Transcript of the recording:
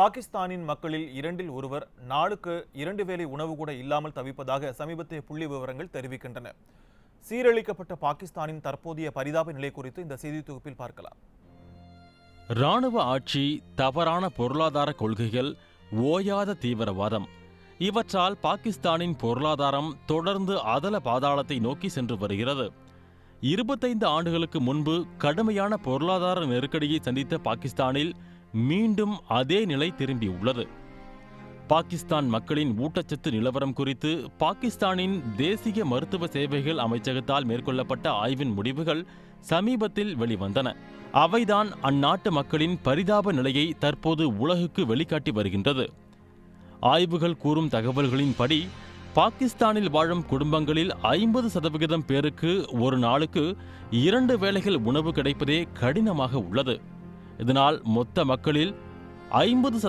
பாகிஸ்தானின் மக்களில் இரண்டில் ஒருவர் நாளுக்கு இரண்டு வேளை உணவு கூட இல்லாமல் தவிப்பதாக சமீபத்திய புள்ளி விவரங்கள் தெரிவிக்கின்றன. சீரழிக்கப்பட்ட பாகிஸ்தானின் தற்போதைய பரிதாப நிலை குறித்து இந்த செய்தி தொகுப்பில் பார்க்கலாம். இராணுவ ஆட்சி தவறான பொருளாதார கொள்கைகள் ஓயாத தீவிரவாதம். இவற்றால் பாகிஸ்தானின் பொருளாதாரம் தொடர்ந்து அதல பாதாளத்தை நோக்கி சென்று வருகிறது. இருபத்தைந்து ஆண்டுகளுக்கு முன்பு கடுமையான பொருளாதார நெருக்கடியை சந்தித்த பாகிஸ்தானில் மீண்டும் அதே நிலை திரும்பியுள்ளது பாகிஸ்தான் மக்களின் ஊட்டச்சத்து நிலவரம் குறித்து பாகிஸ்தானின் தேசிய மருத்துவ சேவைகள் அமைச்சகத்தால் மேற்கொள்ளப்பட்ட ஆய்வின் முடிவுகள் சமீபத்தில் வெளிவந்தன. அவைதான் அந்நாட்டு மக்களின் பரிதாப நிலையை தற்போது உலகுக்கு வெளிக்காட்டி வருகின்றது. ஆய்வுகள் கூறும் தகவல்களின்படி பாகிஸ்தானில் வாழும் குடும்பங்களில் ஐம்பது சதவிகிதம் பேருக்கு ஒரு நாளுக்கு இரண்டு வேளைகள் உணவு கிடைப்பதே கடினமாக உள்ளது. இதனால் மொத்த மக்களில் ஐம்பது